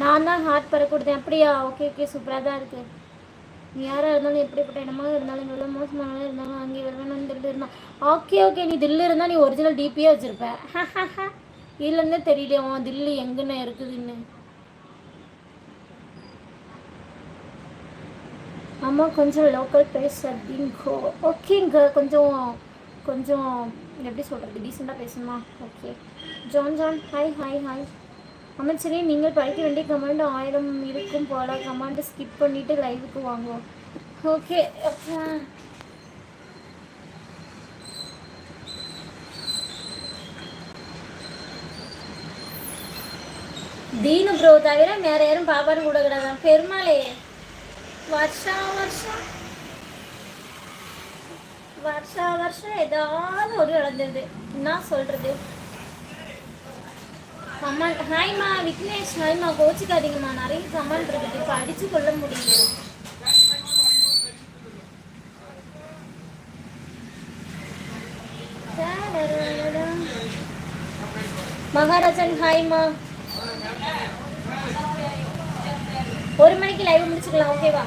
நான் தான் ஹார்ட் பற கொடுத்தேன். அப்படியா? ஓகே ஓகே சூப்பராக தான் இருக்குது நீ யாராக இருந்தாலும் எப்படிப்பட்ட இடமாக இருந்தாலும் எவ்வளோ மோசமானாலும் இருந்தாலும் அங்கே வருவேன் தில்லு இருந்தான். ஓகே ஓகே நீ தில்லு இருந்தால் நீ ஒரிஜினல் டிபியே வச்சுருப்ப. இதுலேருந்தே தெரியலையே உன் தில்லு எங்கன்னு இருக்குதுன்னு. அம்மா கொஞ்சம் லோக்கல் பேசுறீங்கோ ஓகேங்க கொஞ்சம் கொஞ்சம் எப்படி சொல்கிறது டீசெண்டாக பேசணுமா? Okay John John hi hi hi அமைச்சரே நீங்கள் படிக்க வேண்டிய கமெண்ட் ஆயிரம் இருக்கும் போல. கமெண்ட் ஸ்கிப் பண்ணிவிட்டு லைவுக்கு வாங்குவோம். ஓகே தீனு ப்ரோ தவிர வேற யாரும் பாப்பான்னு கூட கிடையாது. பெருமாளே வருஷா வருஷம் வருஷா வருஷம் ஏதாவது ஒரு இழந்துருது என்ன சொல்றது? கமெண்ட் ஹாய்மா விக்னேஷ் ஹாய்மா கோச்சிக்காதீங்கம்மா நிறைய கமெண்ட் இருக்குது. இப்போ அடிச்சு கொள்ள முடியல. மகாராஜன் ஹாய்மா ஒரு மணிக்கு லைவ் முடிச்சுக்கலாம். ஓகேவா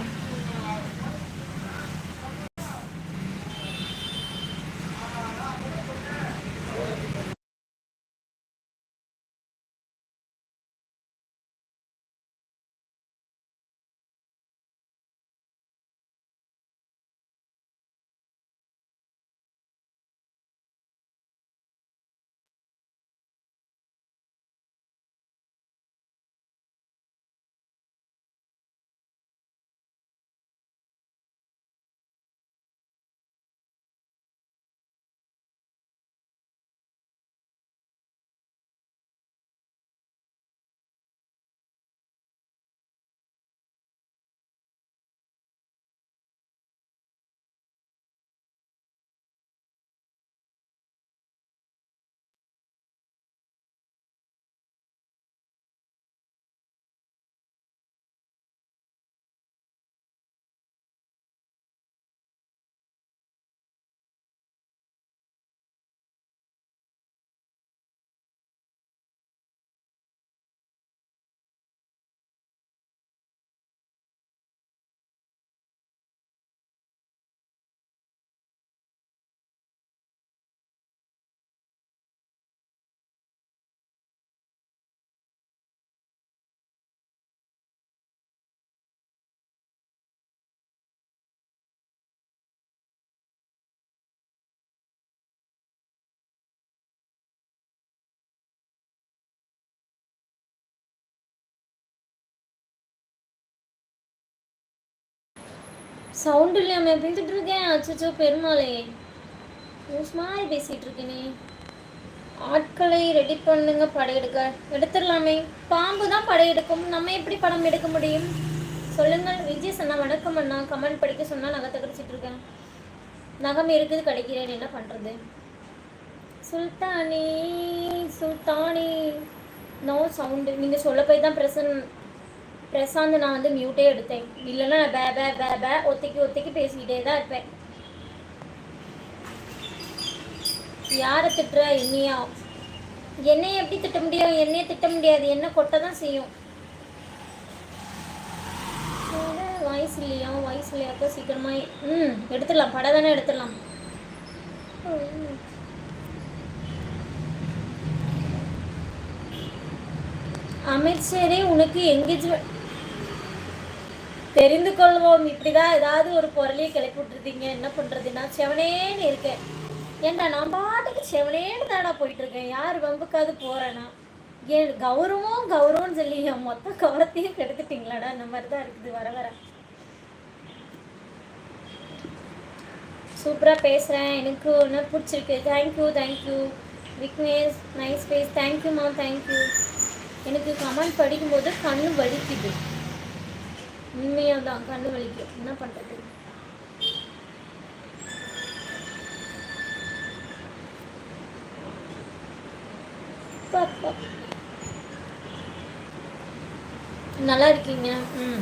சவுண்ட் இல்லாம பேசிட்டு இருக்கேன் அச்சோ பெருமாளே. லூஸ் மாதிரி பேசிட்டு இருக்கேனே. ஆட்களை ரெடி பண்ணுங்க படையெடுக்க எடுத்துடலாமே. பாம்பு தான் படையெடுக்கும் நம்ம எப்படி படம் எடுக்க முடியும்? சொல்லுங்கள். விஜய் சொன்னா வணக்கம் அண்ணா. கமெண்ட் படிக்க சொன்னால் நகத்தை தகடிச்சிட்டு இருக்கேன். நகம் இருக்குது கிடைக்கிறேன். என்ன பண்ணுறது சுல்தானி சுல்தானி. நோ சவுண்டு நீங்கள் சொல்ல போய் தான் பிரசன் பிரசாந்த் நான் வந்து மியூட்டே எடுத்தேன். இல்லைன்னா நான் பே பே பே பே ஒத்திக்கி ஒத்திக்கி பேசிக்கிட்டே தான் இருப்பேன். யாரை திட்டுற என்னையா? என்னையை எப்படி திட்ட முடியும்? என்னையை திட்ட முடியாது. என்ன கொட்ட தான் செய்யும். வாய்ஸ் இல்லையா? வாய்ஸ் இல்லையாக்கோ சீக்கிரமாக ம் எடுத்துடலாம். படம் தானே எடுத்துடலாம். அமைச்சரே உனக்கு எங்கேஜ்மெண்ட் தெரிந்து கொள்வோம். இப்படிதான் ஏதாவது ஒரு பொருளையே கிளப்பி விட்டுருந்தீங்க என்ன பண்றதுன்னா செவனேன்னு இருக்கேன். ஏன்டா நான் பாட்டுக்கு செவனேன்னு தாடா போயிட்டு இருக்கேன் யார் வம்புக்காவது போறேன்னா? ஏன் கௌரவம் கௌரவம்னு சொல்லி என் மொத்த கௌரவத்தையும் கெடுத்துட்டீங்களாடா? இந்த மாதிரி தான் இருக்குது வர வர. சூப்பராக பேசுகிறேன் எனக்கு ஒன்று பிடிச்சிருக்கு. Thank you thank you Vignesh nice face தேங்க்யூம்மா தேங்க்யூ எனக்கு கமெண்ட் படிக்கும்போது கண்ணு வலிக்குது. உண்மையாக தான் கண்ணு வலிக்கும். என்ன பண்ணுறது நல்லா இருக்கீங்க? ம்.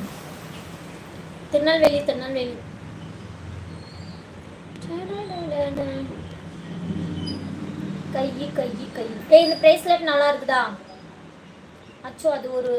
திருநெல்வேலி திருநெல்வேலி. கை கை கை ஏய் இந்த பிரேஸ்லெட் நல்லா இருக்குதா? அச்சோ அது ஒரு